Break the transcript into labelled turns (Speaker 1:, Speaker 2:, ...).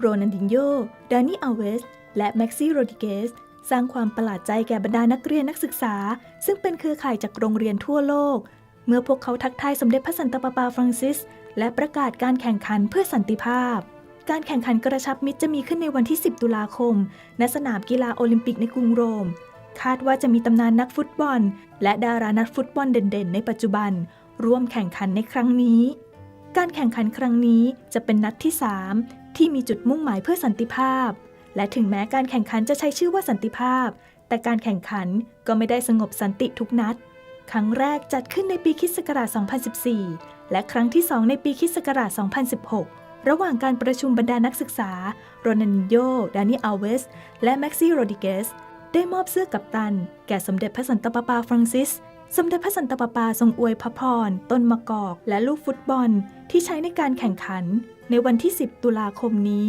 Speaker 1: โรนันดินโยดานิอัลเวส และแม็กซี่โรดิเกส สร้างความประหลาดใจแก่บรรดานักเรียนนักศึกษา ซึ่งเป็นเครือข่ายจากโรงเรียนทั่วโลก เมื่อพวกเขาทักทายสมเด็จพระสันตะปาปาฟรังซิส และประกาศการแข่งขันเพื่อสันติภาพ การแข่งขันกระชับมิตรจะมีขึ้นในวันที่ 10 ตุลาคม ณ สนามกีฬาโอลิมปิกในกรุงโรม คาดว่าจะมีตำนานนักฟุตบอล และดารานักฟุตบอลเด่นๆ ในปัจจุบัน ร่วมแข่งขันในครั้งนี้การแข่งขันครั้งนี้จะเป็นนัดที่ 3 ที่มีจุดมุ่งหมายเพื่อสันติภาพ และถึงแม้การแข่งขันจะใช้ชื่อว่าสันติภาพ แต่การแข่งขันก็ไม่ได้สงบสันติทุกนัด ครั้งแรกจัดขึ้นในปีคิศกราช 2014 และครั้งที่ 2 ในปีคิศกราช 2016 ระหว่างการประชุมบรรดานักศึกษา โรนันโย ดานิอัลเวส และแม็กซี่โรดิเกส ได้มอบเสื้อกัปตัน แก่สมเด็จพระสันตะปาปาฟรังซิส สมเด็จพระสันตะปาปาทรงอวยพระพร ต้นมะกอก และลูกฟุตบอลที่ใช้ในการแข่งขัน ในวันที่ 10 ตุลาคมนี้